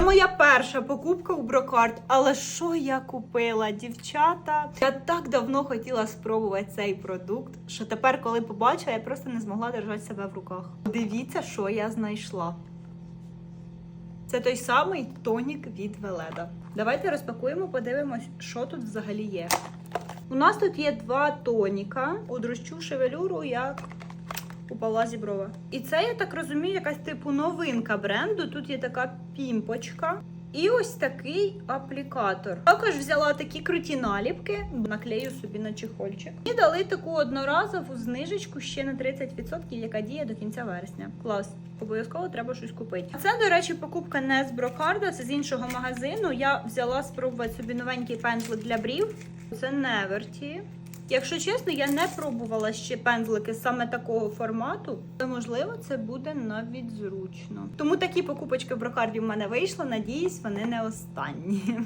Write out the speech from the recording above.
Це моя перша покупка у Брокарт. Але що я купила, дівчата? Я так давно хотіла спробувати цей продукт, що тепер, коли побачила, я просто не змогла держати себе в руках. Дивіться, що я знайшла. Це той самий тонік від Веледа. Давайте розпакуємо, подивимось, що тут взагалі є. У нас тут є два тоніка. Удрощу шевелюру як у Павла Зіброва. І це, я так розумію, якась типу новинка бренду. Тут є така пімпочка. І ось такий аплікатор. Також взяла такі круті наліпки, наклею собі на чехольчик. І дали таку одноразову знижечку ще на 30%, яка діє до кінця вересня. Клас. Обов'язково треба щось купити. Це, до речі, покупка не з Брокарда, це з іншого магазину. Я взяла спробувати собі новенький пензлик для брів. Це Неверті. Якщо чесно, я не пробувала ще пензлики саме такого формату, але можливо це буде навіть зручно. Тому такі покупочки в брокарді в мене вийшли. Надіюсь, вони не останні.